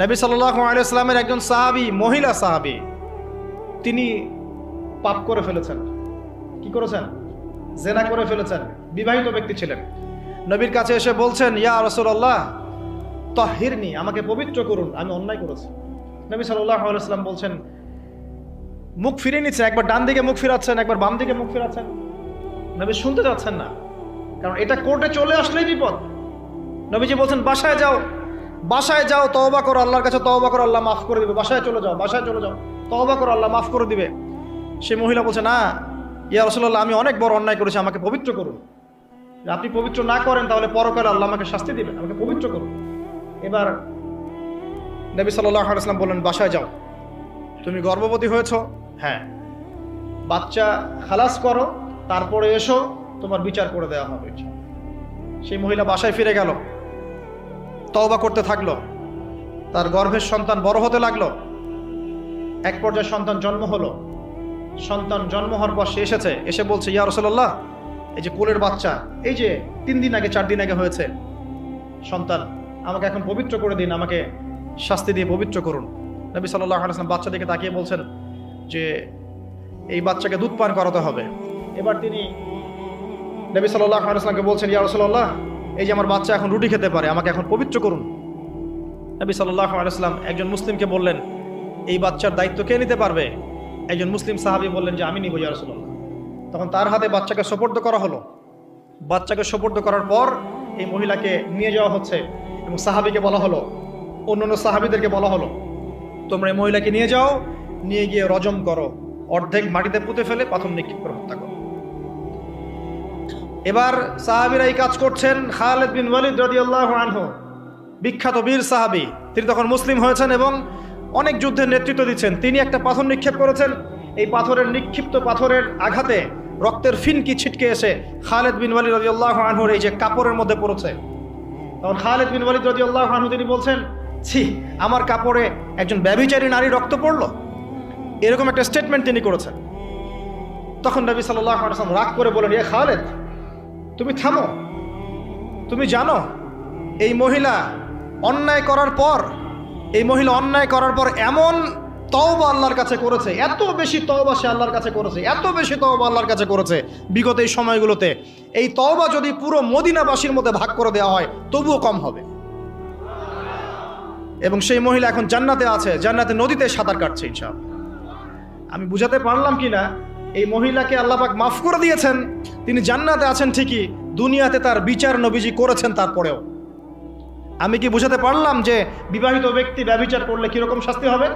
নবী সাল্লাহ আলাইসলামের একজন সাহাবি, মহিলা সাহাবি, তিনি পাপ করে ফেলেছেন। কি করেছেন? জেনা করে ফেলেছেন। বিবাহিত ব্যক্তি ছিলেন। নবীর কাছে এসে বলছেন, ইয়া রসুল্লাহ তহিরনি, আমাকে পবিত্র করুন, আমি অন্যায় করেছি। নবী সাল্লাহ আলাইসলাম বলছেন, মুখ ফিরে নিচ্ছেন, একবার ডান দিকে মুখ ফিরাচ্ছেন, একবার বাম দিকে মুখ ফিরাচ্ছেন। নবী শুনতে যাচ্ছেন না, কারণ এটা কোর্টে চলে আসলেই বিপদ। নবীজি বলছেন, বাসায় যাও। বাসায় যাও, তওবা করো, আল্লাহর কাছে তওবা করো, আল্লাহ মাফ করে দিবে। বাসায় চলে যাও, বাসায় চলে যাও, তওবা করো, আল্লাহ মাফ করে দিবে। সে মহিলা বলছে, না, ইয়া রসুল্লাহ আমি অনেক বড় অন্যায় করেছি, আমাকে পবিত্র করুন। আপনি পবিত্র না করেন, তাহলে পরকালে আল্লাহ আমাকে শাস্তি দিবেন আমাকে পবিত্র করুন। এবার নবী সাল্লাহ আলাইসলাম বললেন, বাসায় যাও। তুমি গর্ভবতী হয়েছ? হ্যাঁ। বাচ্চা খালাস করো, তারপরে এসো, তোমার বিচার করে দেওয়া হবে। সেই মহিলা বাসায় ফিরে গেল। তওবা করতে থাকল। তার গর্ভের সন্তান বড় হতে লাগল। এক পর্যায়ে সন্তান জন্ম হলো। সন্তান জন্ম হওয়ার পর সে এসেছে, এসে বলছে, ইয়া রসল্লাহ এই যে কোলের বাচ্চা, এই যে তিন দিন আগে, চার দিন আগে হয়েছে। সন্তান, আমাকে এখন পবিত্র করে দিন, আমাকে শাস্তি দিয়ে পবিত্র করুন। নবী সাল্লাহ বাচ্চা দিকে তাকিয়ে বলছেন যে, এই বাচ্চাকে দুধ পান করাতে হবে। এবার তিনি নবী সাল্লাহ আলাইসলামকে বলছেন, ইয়া রসল্লাহ এই যে আমার বাচ্চা এখন রুটি খেতে পারে, আমাকে এখন পবিত্র করুন। নবী সাল্লাহ আলাইসলাম একজন মুসলিমকে বললেন, এই বাচ্চার দায়িত্ব কে নিতে পারবে? একজন মুসলিম সাহাবি বললেন যে, আমি নিব ইয়া রসল্লাহ তখন তার হাতে বাচ্চাকে সোপর্দ করা হলো। বাচ্চাকে সোপর্দ করার পর এই মহিলাকে নিয়ে যাওয়া হচ্ছে এবং সাহাবিকে বলা হলো অন্য অন্য সাহাবিদেরকে বলা হলো, তোমরা এই মহিলাকে নিয়ে যাও, নিয়ে গিয়ে রজম করো, অর্ধেক মাটিতে পুঁতে ফেলে পাথর নিক্ষেপ হত্যা করো। এবার সাহাবিরা এই কাজ করছেন খালেদ বিন ওয়ালিদ রাদিয়াল্লাহু আনহু, বিখ্যাত বীর সাহাবি। তিনি তখন মুসলিম হয়েছেন এবং অনেক যুদ্ধের নেতৃত্ব দিচ্ছেন। তিনি একটা পাথর নিক্ষেপ করেছেন। এই পাথরের নিক্ষিপ্ত পাথরের আঘাতে রক্তের ফিনকি ছিটকে এসে খালেদ বিন ওয়ালিদ রাদিয়াল্লাহু আনহুর এই যে কাপড়ের মধ্যে পড়েছে। তখন খালেদ বিন ওয়ালিদ রাদিয়াল্লাহু আনহু তিনি বলছেন, ছি, আমার কাপড়ে একজন ব্যভিচারী নারী রক্ত পড়ল? এরকম একটা স্টেটমেন্ট তিনি করেছেন। তখন নবী আলাইহি রাগ করে বলেন এ খালেদ তুমি থামো। তুমি জানো, এই মহিলা অন্যায় করার পর, এই মহিলা অন্যায় করার পর এমন তওবা আল্লাহর কাছে করেছে, এত বেশি তওবা সে আল্লাহর কাছে করেছে, এত বেশি তওবা আল্লাহর কাছে করেছে বিগত এই সময়গুলোতে। এই তওবা যদি পুরো মদিনাবাসীর মধ্যে ভাগ করে দেওয়া হয়, তবুও কম হবে। এবং সেই মহিলা এখন জান্নাতে আছে, জান্নাতে নদীতে সাঁতার কাটছে ইনশাআল্লাহ। আমি বুঝাতে পারলাম কি না এই মহিলাকে আল্লাপাক মাফ করে দিয়েছেন। তিনি জান্নাতে আছেন ঠিকই, দুনিয়াতে তার বিচার নবীজি করেছেন তারপরেও। আমি কি বুঝাতে পারলাম যে বিবাহিত ব্যক্তি ব্যবিচার করলে কীরকম শাস্তি হবে?